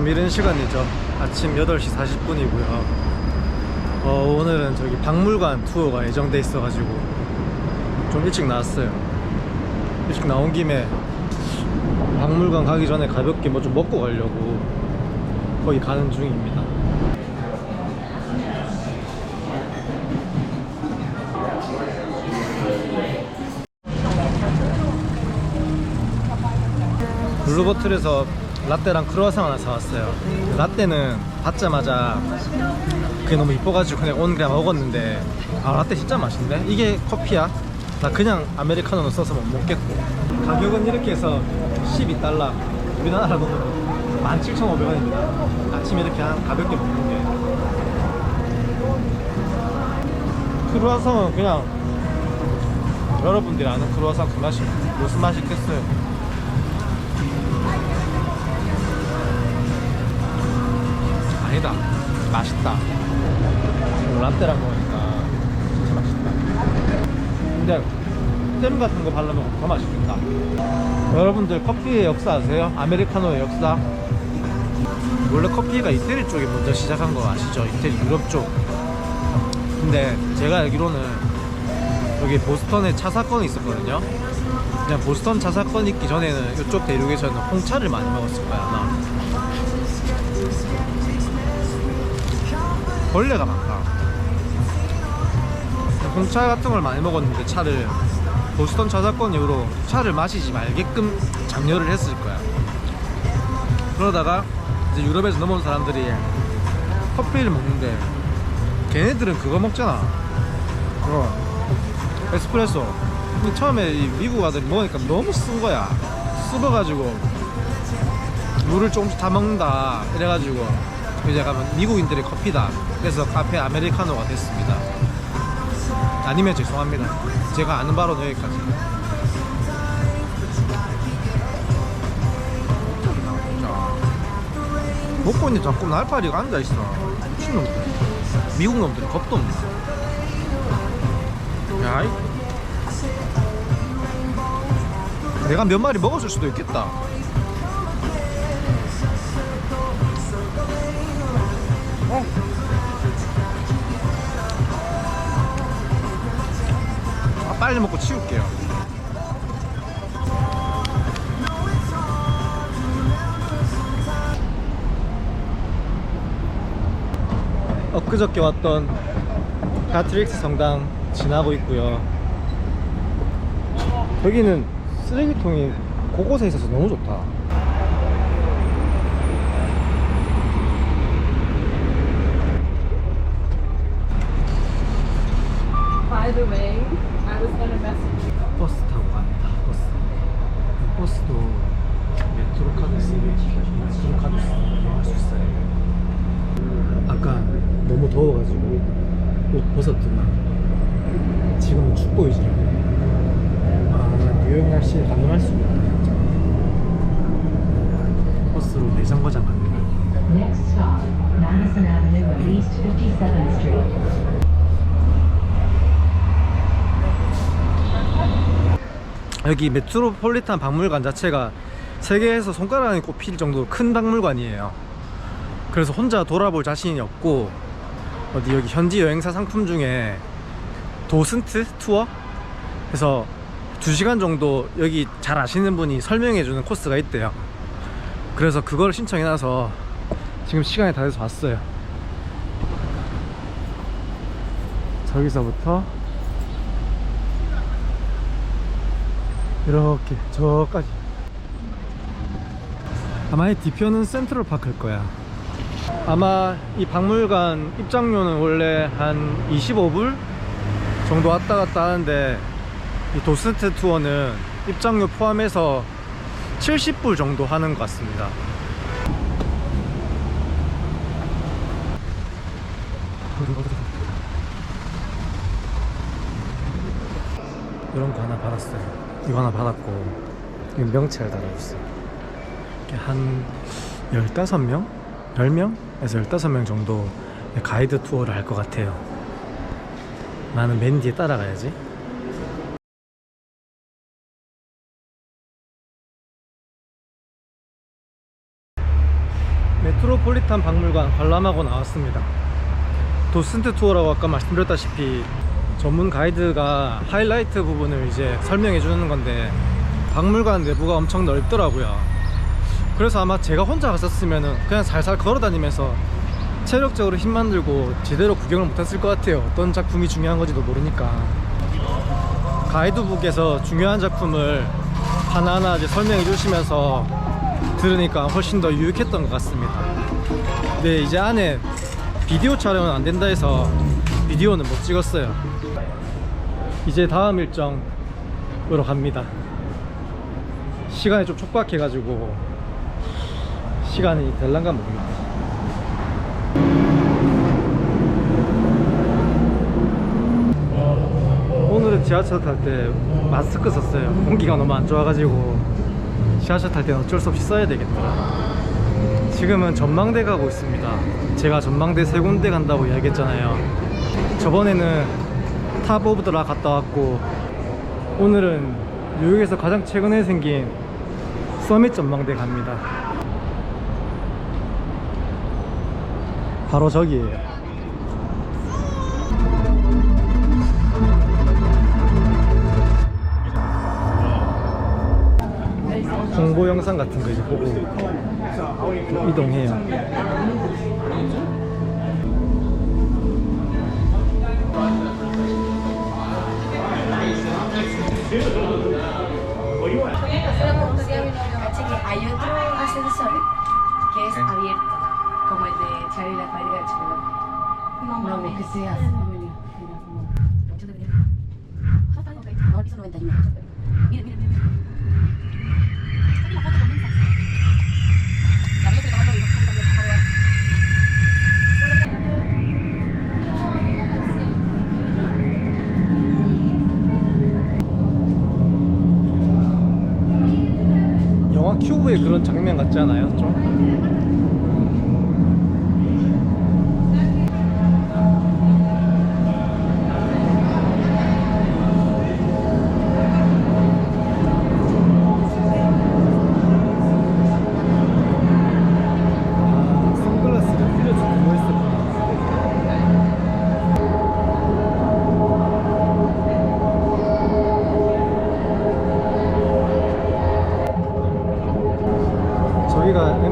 좀 이른 시간이죠. 아침 8시 40분이고요. 어, 오늘은 저기 박물관 투어가 예정돼 있어 가지고 좀 일찍 나왔어요. 일찍 나온 김에 박물관 가기 전에 가볍게 뭐 좀 먹고 가려고 거기 가는 중입니다. 블루버틀에서 라떼랑 크루아상 하나 사왔어요. 라떼는 받자마자 그게 너무 이뻐가지고 그냥 온 그냥 먹었는데 아 라떼 진짜 맛있네. 이게 커피야? 나 그냥 아메리카노는 써서 못 먹겠고 가격은 이렇게 해서 12달러 우리나라 돈으로 17,500원입니다. 아침에 이렇게 한 가볍게 먹는 게 크루아상은 그냥 여러분들이 아는 크루아상 그 맛이 무슨 맛이 있겠어요? 아니다. 맛있다. 라떼랑 먹으니까 진짜 맛있다. 근데 잼 같은 거 발라먹으면 더 맛있겠다. 여러분들 커피의 역사 아세요? 아메리카노의 역사? 원래 커피가 이태리 쪽에 먼저 시작한 거 아시죠? 이태리 유럽 쪽. 근데 제가 알기로는 여기 보스턴에 차 사건이 있었거든요. 그냥 보스턴 차 사건 있기 전에는 이쪽 대륙에서는 홍차를 많이 먹었을 거야 아마 벌레가 많다. 홍차 같은 걸 많이 먹었는데 차를 보스턴 차 사건 이후로 차를 마시지 말게끔 장려를 했을 거야. 그러다가 이제 유럽에서 넘어온 사람들이 커피를 먹는데 걔네들은 그거 먹잖아. 그거 에스프레소. 근데 처음에 이 미국 아들이 먹으니까 너무 쓴 거야. 씹어가지고 물을 조금씩 다 먹는다. 이래가지고 이 제 가면 미국인들의 커피다. 그래서 카페 아메리카노가 됐습니다. 아니면 죄송합니다. 제가 아는 바로는 여기까지. 먹고 있는데 자꾸 날파리가 앉아있어. 미친놈들. 미국 놈들이 겁도 없네. 야이. 내가 몇 마리 먹었을 수도 있겠다. 치울게요. 엊그저께 왔던 가트릭스 성당 지나고 있고요. 여기는 쓰레기통이 곳곳에 있어서 너무 좋다. By the way, I was gonna message you. 버스 타고 갑니다. 버스. 버스도 메트로 카드 쓰면 메트로 카드 쓰면 할수 있어요. 아까 너무 더워가지고 옷 벗었더만 지금은 춥 보이지. 날씨에 가능할 수가. 진짜. 버스로 내정거장 갑니다. Next stop, Madison Avenue East 57th Street. 여기 메트로폴리탄 박물관 자체가 세계에서 손가락 안에 꼽힐 정도로 큰 박물관이에요. 그래서 혼자 돌아볼 자신이 없고 어디 여기 현지 여행사 상품 중에 도슨트 투어 그래서 2시간 정도 여기 잘 아시는 분이 설명해 주는 코스가 있대요. 그래서 그걸 신청해 놔서 지금 시간이 다 돼서 왔어요. 저기서부터 이렇게 저까지 아마 이 뒤편은 센트럴 파크일 거야 아마 이 박물관 입장료는 원래 한 25불 정도 왔다 갔다 하는데 이 도슨트 투어는 입장료 포함해서 70불 정도 하는 것 같습니다 이런 거 하나 받았어요. 이거 하나 받았고, 이 명찰 달아줬어요. 이렇게 한 15명? 10명에서 15명 정도 가이드 투어를 할 것 같아요. 나는 맨 뒤에 따라가야지. 메트로폴리탄 박물관 관람하고 나왔습니다. 도슨트 투어라고 아까 말씀드렸다시피 전문 가이드가 하이라이트 부분을 이제 설명해 주는 건데 박물관 내부가 엄청 넓더라고요. 그래서 아마 제가 혼자 갔었으면은 그냥 살살 걸어 다니면서 체력적으로 힘만 들고 제대로 구경을 못했을 것 같아요. 어떤 작품이 중요한 건지도 모르니까. 가이드북에서 중요한 작품을 하나하나 이제 설명해 주시면서 들으니까 훨씬 더 유익했던 것 같습니다. 네, 이제 안에 비디오 촬영은 안 된다 해서 비디오는 못 찍었어요. 이제 다음 일정으로 갑니다. 시간이 좀 촉박해 가지고 시간이 될란가 모르겠다. 오늘은 지하철 탈 때 마스크 썼어요. 공기가 너무 안 좋아가지고 지하철 탈 때는 어쩔 수 없이 써야 되겠더라. 지금은 전망대 가고 있습니다. 제가 전망대 세 군데 간다고 이야기했잖아요. 저번에는 탑 오브 드라 갔다 왔고 오늘은 뉴욕에서 가장 최근에 생긴 서밋 전망대 갑니다. 바로 저기에요. 홍보 영상 같은 거 이제 보고 이동해요. Caché que hay otro ascensor que es abierto, como el de Charlie y la fábrica de chocolate. No, es que sea así. Mira, mira, como- Yo te diría. Ya está, ok. No, el piso 91. Mira, mira, mira. 큐브의 그런 장면 같지 않아요? 좀?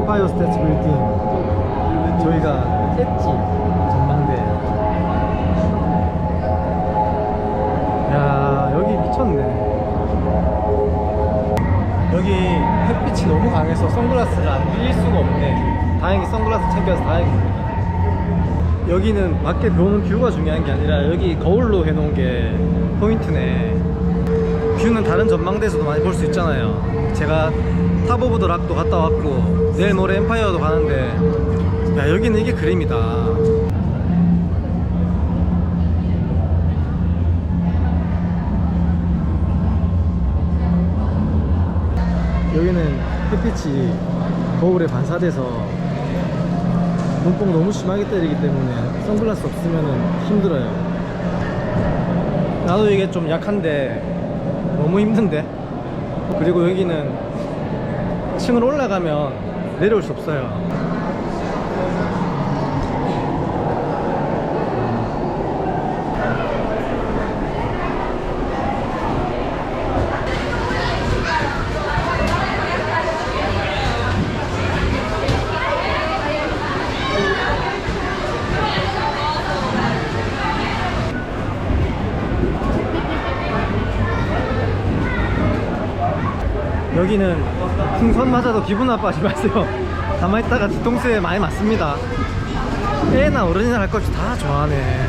엠파이어 스테이트 빌딩 저희가 엣지. 전망대 야 여기 미쳤네. 여기 햇빛이 너무 강해서 선글라스를 안 빌릴 수가 없네. 다행히 선글라스 챙겨서 다행입니다. 여기는 밖에 보는 뷰가 중요한 게 아니라 여기 거울로 해놓은 게 포인트네. 뷰는 다른 전망대에서도 많이 볼 수 있잖아요. 제가 탑 오브 더 락도 갔다 왔고 내일 모레 엠파이어도 가는데 야 여기는 이게 그림이다. 여기는 햇빛이 거울에 반사돼서 눈뽕 너무 심하게 때리기 때문에 선글라스 없으면 힘들어요. 나도 이게 좀 약한데 너무 힘든데 그리고 여기는 층을 올라가면 내려올 수 없어요 여기는 풍선 맞아도 기분 나빠하지 마세요 가만히 있다가 뒤통수에 많이 맞습니다. 애나 어른이나 할것 없이 다 좋아하네.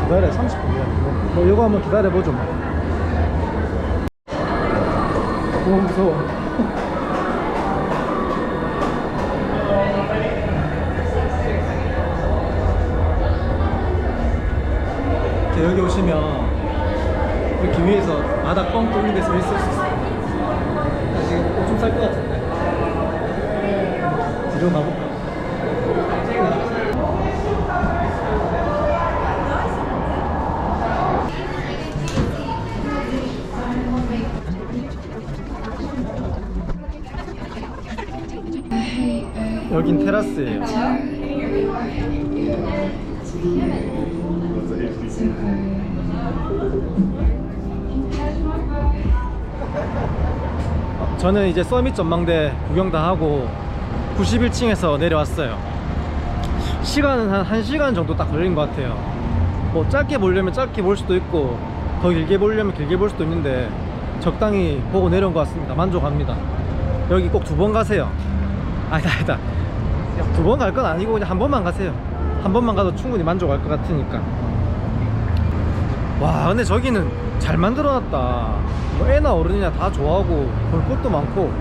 기다려 30분이야. 뭐 이거 한번 기다려보죠 너무 무서워 여기 오시면 이렇게 위에서 바닥 뻥 뚫린 데서 있을 수 있어요. 나 지금 오줌 쌀것 같은데. 뒤로 가볼까? 저는 이제 서밋 전망대 구경 다 하고 91층에서 내려왔어요. 시간은 한 1시간 정도 딱 걸린 것 같아요. 뭐 짧게 보려면 짧게 볼 수도 있고 더 길게 보려면 길게 볼 수도 있는데 적당히 보고 내려온 것 같습니다. 만족합니다. 여기 꼭 두 번 가세요. 아니다 아니다. 두 번 갈 건 아니고 그냥 한 번만 가세요. 한 번만 가도 충분히 만족할 것 같으니까. 와 근데 저기는 잘 만들어놨다. 뭐 애나 어른이나 다 좋아하고 볼 것도 많고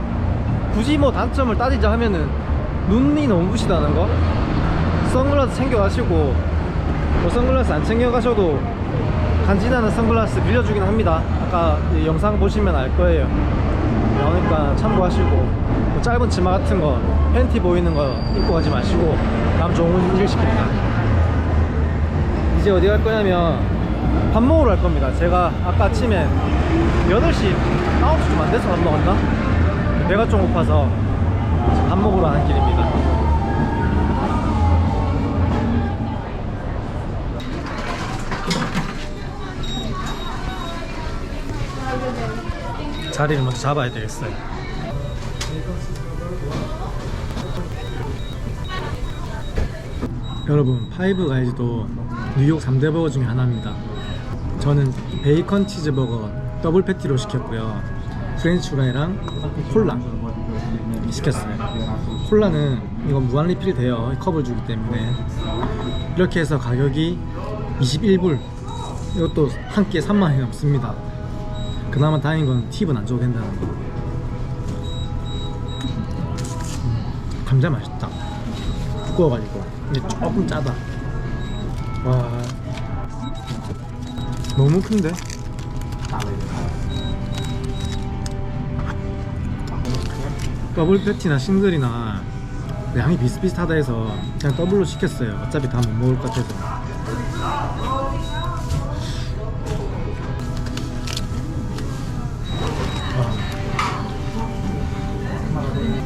굳이 뭐 단점을 따지자 하면은 눈이 너무 부시다는 거. 선글라스 챙겨가시고 뭐 선글라스 안 챙겨가셔도 간지나는 선글라스 빌려주긴 합니다. 아까 이 영상 보시면 알 거예요. 나오니까 참고하시고 뭐 짧은 치마 같은 거 팬티 보이는 거 입고 가지 마시고 다음 좋은 일 시킵니다. 이제 어디 갈 거냐면 밥 먹으러 갈 겁니다. 제가 아까 아침에 8시, 9시 좀안 돼서 밥 먹었나? 배가 좀 고파서 밥 먹으러 가는 길입니다. 자리를 먼저 잡아야 되겠어요. 여러분 파이브 가이즈도 뉴욕 3대 버거 중에 하나입니다. 저는 베이컨 치즈버거 더블 패티로 시켰고요. 프렌치 후라이랑 콜라 시켰어요. 콜라는 이건 무한 리필 돼요. 컵을 주기 때문에 이렇게 해서 가격이 21불. 이것도 한 끼에 3만 원이 넘습니다. 그나마 다행인 건 팁은 안 줘도 된다는 거. 음, 감자 맛있다. 두꺼워가지고 근데 조금 짜다. 와 너무 큰데? 더블 패티나 싱글이나 양이 비슷비슷하다 해서 그냥 더블로 시켰어요. 어차피 다 못 먹을 것 같아서.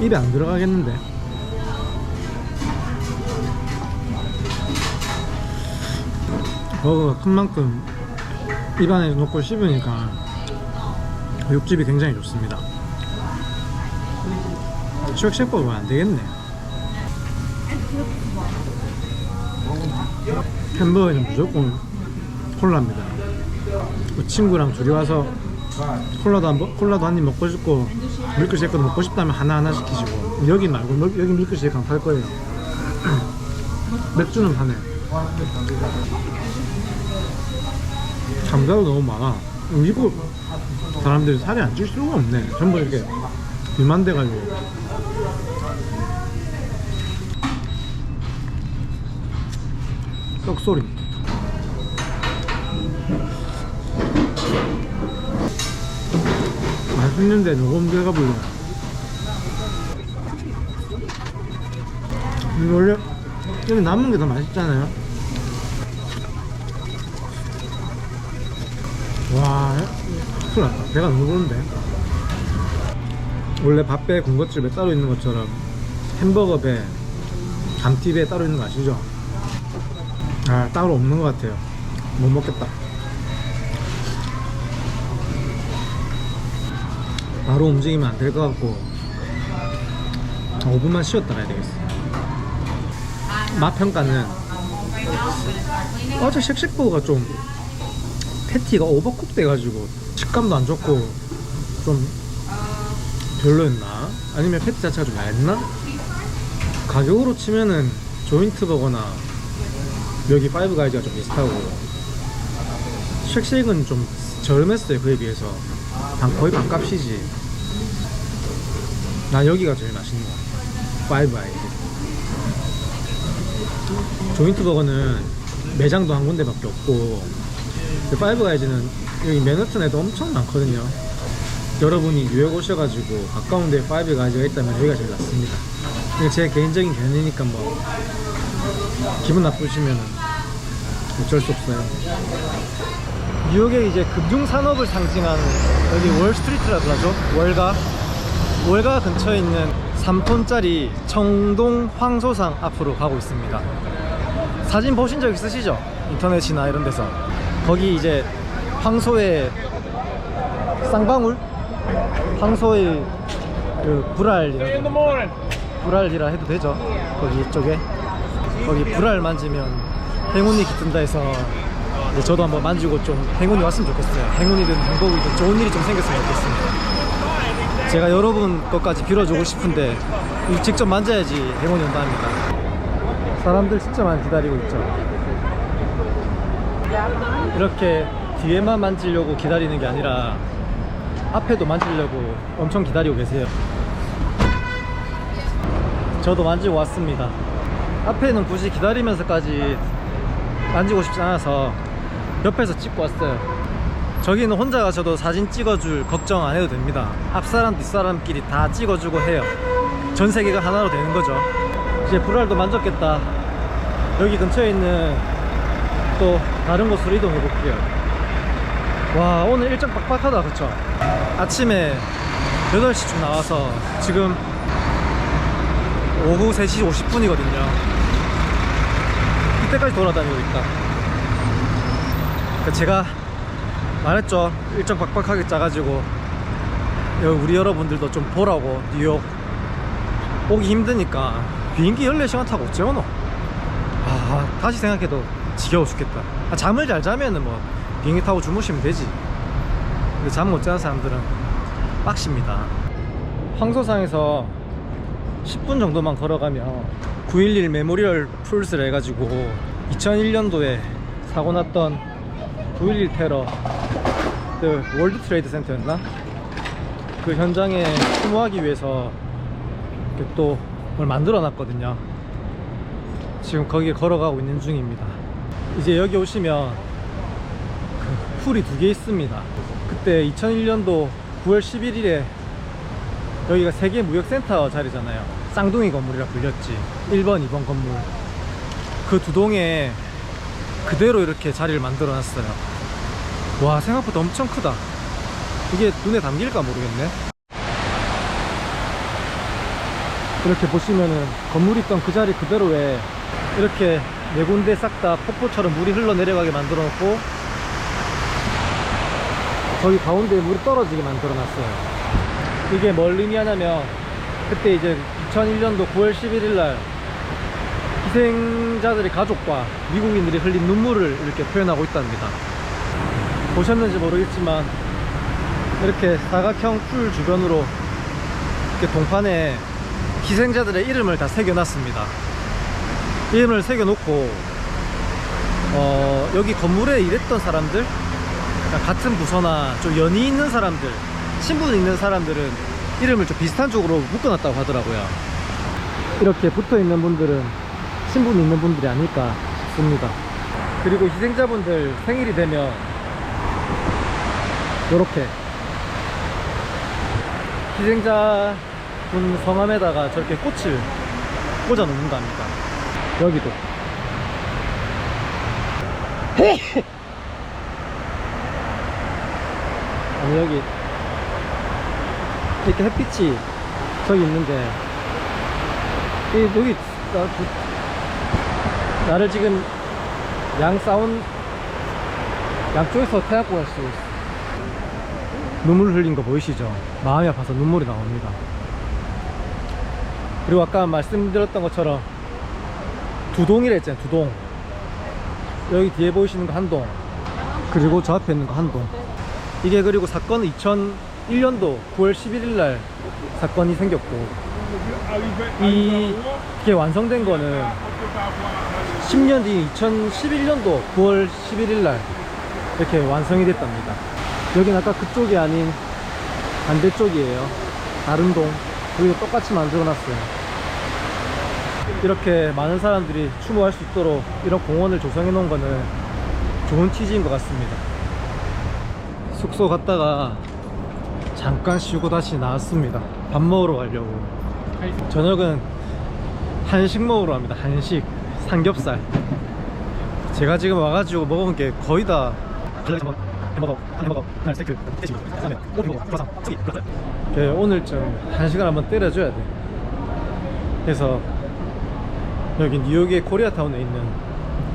입에 안 들어가겠는데. 버거가 큰 만큼 입안에 넣고 씹으니까 육즙이 굉장히 좋습니다. 쉑쉑버거 안 되겠네. 햄버거는 무조건 콜라입니다. 그 친구랑 둘이 와서 콜라도 한, 번- 콜라도 한 입 먹고 싶고 밀크쉐이크도 먹고 싶다면 하나하나 시키시고 여기 말고 여기 밀크쉐이크 안 팔 거예요. 맥주는 파네. 감자도 너무 많아. 미국 사람들이 살이 안 찔 수가 없네. 전부 이렇게 비만 돼가지고. 떡소리. 맛있는데 녹음대가 불러. 이거 원래 여기 남은 게 더 맛있잖아요. 와, 큰일 났다. 배가 너무 부른데. 원래 밥배 군것질에 따로 있는 것처럼 햄버거 배, 감튀 배 따로 있는 거 아시죠? 아, 따로 없는 것 같아요. 못 먹겠다. 바로 움직이면 안 될 것 같고, 한 5분만 쉬었다 가야 되겠어. 맛 평가는 어제 쉑쉑버거가 좀 패티가 오버쿡 돼가지고 식감도 안 좋고 좀 별로였나? 아니면 패티 자체가 좀 얇나? 가격으로 치면은 조인트 버거나 여기 파이브 가이즈가 좀 비슷하고 쉑쉑은 좀 저렴했어요 그에 비해서 반, 거의 반값이지 나 여기가 제일 맛있는 것 같아 파이브 가이즈 조인트 버거는 매장도 한 군데밖에 없고 그 파이브 가이즈는 여기 맨하튼에도 엄청 많거든요. 여러분이 뉴욕 오셔가지고 가까운 데에 파이브 가이즈가 있다면 여기가 제일 낫습니다. 제 개인적인 견해니까 뭐 기분 나쁘시면 어쩔 수 없어요. 뉴욕의 이제 금융 산업을 상징하는 여기 월스트리트라고 하죠. 월가 월가 근처에 있는 3톤짜리 청동 황소상 앞으로 가고 있습니다. 사진 보신 적 있으시죠? 인터넷이나 이런 데서 거기 이제 황소의 쌍방울? 황소의 그 불알이라 불알이라 해도 되죠? 거기 쪽에 거기 불알 만지면 행운이 깃든다 해서 이제 저도 한번 만지고 좀 행운이 왔으면 좋겠어요. 행운이든 행복이든 좋은 일이 좀 생겼으면 좋겠습니다. 제가 여러분 것까지 빌어주고 싶은데 이 직접 만져야지 행운이 온답니다. 사람들 진짜 많이 기다리고 있죠. 이렇게 뒤에만 만지려고 기다리는 게 아니라 앞에도 만지려고 엄청 기다리고 계세요. 저도 만지고 왔습니다. 앞에는 굳이 기다리면서까지 만지고 싶지 않아서 옆에서 찍고 왔어요. 저기는 혼자 가셔도 사진 찍어줄 걱정 안 해도 됩니다. 앞사람 뒷사람끼리 다 찍어주고 해요. 전 세계가 하나로 되는 거죠. 이제 불알도 만졌겠다. 여기 근처에 있는 또 다른 곳으로 이동해 볼게요. 와 오늘 일정 빡빡하다 그쵸? 아침에 8시쯤 나와서 지금 오후 3시 50분이거든요. 이때까지 돌아다니고 있다. 그러니까 제가 말했죠. 일정 빡빡하게 짜가지고 여- 우리 여러분들도 좀 보라고 뉴욕 오기 힘드니까 비행기 14시간 타고 어째 오노? 아 다시 생각해도 지겨워 죽겠다. 아, 잠을 잘 자면은 뭐 비행기 타고 주무시면 되지. 근데 잠 못 자는 사람들은 빡십니다. 황소상에서 10분 정도만 걸어가면 9.11 메모리얼 풀스를 해가지고 2001년도에 사고 났던 9.11 테러 그 월드 트레이드 센터였나? 그 현장에 추모하기 위해서 또 뭘 만들어 놨거든요 지금 거기에 걸어가고 있는 중입니다 이제 여기 오시면 그 풀이 두 개 있습니다 그때 2001년도 9월 11일에 여기가 세계 무역센터 자리잖아요. 쌍둥이 건물이라 불렸지. 1번, 2번 건물. 그 두 동에 그대로 이렇게 자리를 만들어 놨어요. 와, 생각보다 엄청 크다. 이게 눈에 담길까 모르겠네. 이렇게 보시면은 건물 있던 그 자리 그대로에 이렇게 네 군데 싹 다 폭포처럼 물이 흘러 내려가게 만들어 놓고 저기 가운데에 물이 떨어지게 만들어 놨어요. 이게 뭘 의미하냐면 그때 이제 2001년도 9월 11일 날 희생자들의 가족과 미국인들이 흘린 눈물을 이렇게 표현하고 있답니다. 보셨는지 모르겠지만 이렇게 사각형 풀 주변으로 이렇게 동판에 희생자들의 이름을 다 새겨놨습니다. 이름을 새겨놓고 어, 여기 건물에 일했던 사람들 같은 부서나 좀 연이 있는 사람들 신분 있는 사람들은 이름을 좀 비슷한 쪽으로 묶어놨다고 하더라고요. 이렇게 붙어있는 분들은 신분 있는 분들이 아닐까 싶습니다. 그리고 희생자분들 생일이 되면 이렇게 희생자분 성함에다가 저렇게 꽃을 꽂아 놓는답니다 여기도 아니 여기 이렇게 햇빛이 저기 있는데 이 여기 나, 그- 나를 지금 양 싸운 양쪽에서 태양고 갈 수 있어 눈물 흘린 거 보이시죠? 마음이 아파서 눈물이 나옵니다 그리고 아까 말씀드렸던 것처럼 두 동이라 했잖아요 두동 여기 뒤에 보이시는 거 한동 그리고 저 앞에 있는 거 한동 이게 그리고 사건은 2001년도 9월 11일 날 사건이 생겼고 이- 이게 완성된 거는 10년 뒤 2011년도 9월 11일 날 이렇게 완성이 됐답니다. 여기는 아까 그쪽이 아닌 반대쪽이에요. 다른 동. 여기도 똑같이 만들어 놨어요. 이렇게 많은 사람들이 추모할 수 있도록 이런 공원을 조성해 놓은 거는 좋은 취지인 것 같습니다. 숙소 갔다가 잠깐 쉬고 다시 나왔습니다. 밥 먹으러 가려고. 저녁은 한식 먹으러 갑니다. 한식. 삼겹살. 제가 지금 와가지고 먹은 게 거의 다 햄버거, 햄버거, 그날 스테이크, 돼지, 라면, 고기 먹어, 크로상, 튀기, 그렇다. 오늘 좀 한식을 한번 때려줘야 돼. 그래서 여기 뉴욕의 코리아타운에 있는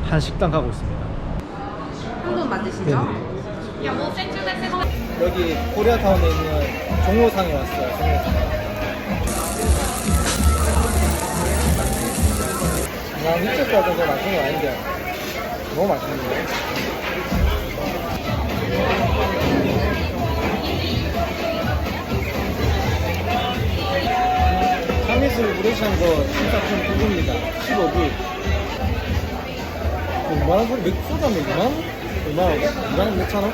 한 식당 가고 있습니다. 한국 만드시죠? the system. 여기 코리아타운에 있는 종로상에 왔어요. 종로상. 나 위쪽 가서 더 맛있는 거 아닌데 너무 맛있는데. 참이슬 브레이션 거 14.9입니다. 15불. 만원 소리 맥주 소주 하면 2만원? 2만원? 2만원 몇천 원?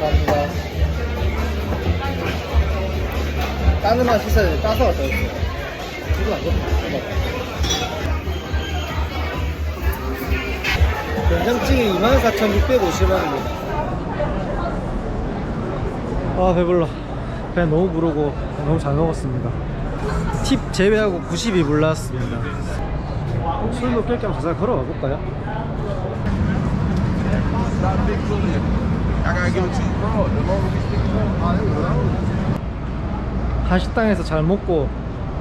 감사합니다. 까는 맛 있어야 돼. 짜서 줬어요. 이거 안 돼. 된장찌개 24,650원입니다. 아, 배불러. 배 너무 부르고 너무 잘 먹었습니다. 팁 제외하고 90이 불났습니다. 술도 깰겸 가서 걸어가 볼까요? 한 식당에서 잘 먹고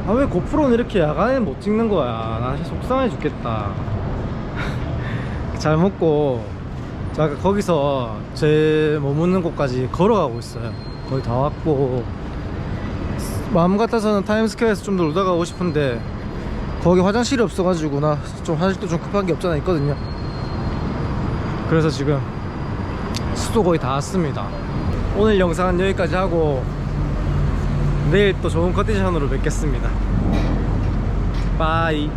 아 왜 고프로는 이렇게 야간에 못 찍는 거야 나 속상해 죽겠다 잘 먹고 저 아까 거기서 제 머무는 곳까지 걸어가고 있어요 거의 다 왔고 마음 같아서는 타임스퀘어에서 좀더 놀다 가고 싶은데 거기 화장실이 없어가지고 나 좀 화장실도 좀 급한 게 없잖아 있거든요. 그래서 지금 수도 거의 다 왔습니다. 오늘 영상은 여기까지 하고 내일 또 좋은 컨디션으로 뵙겠습니다. 빠이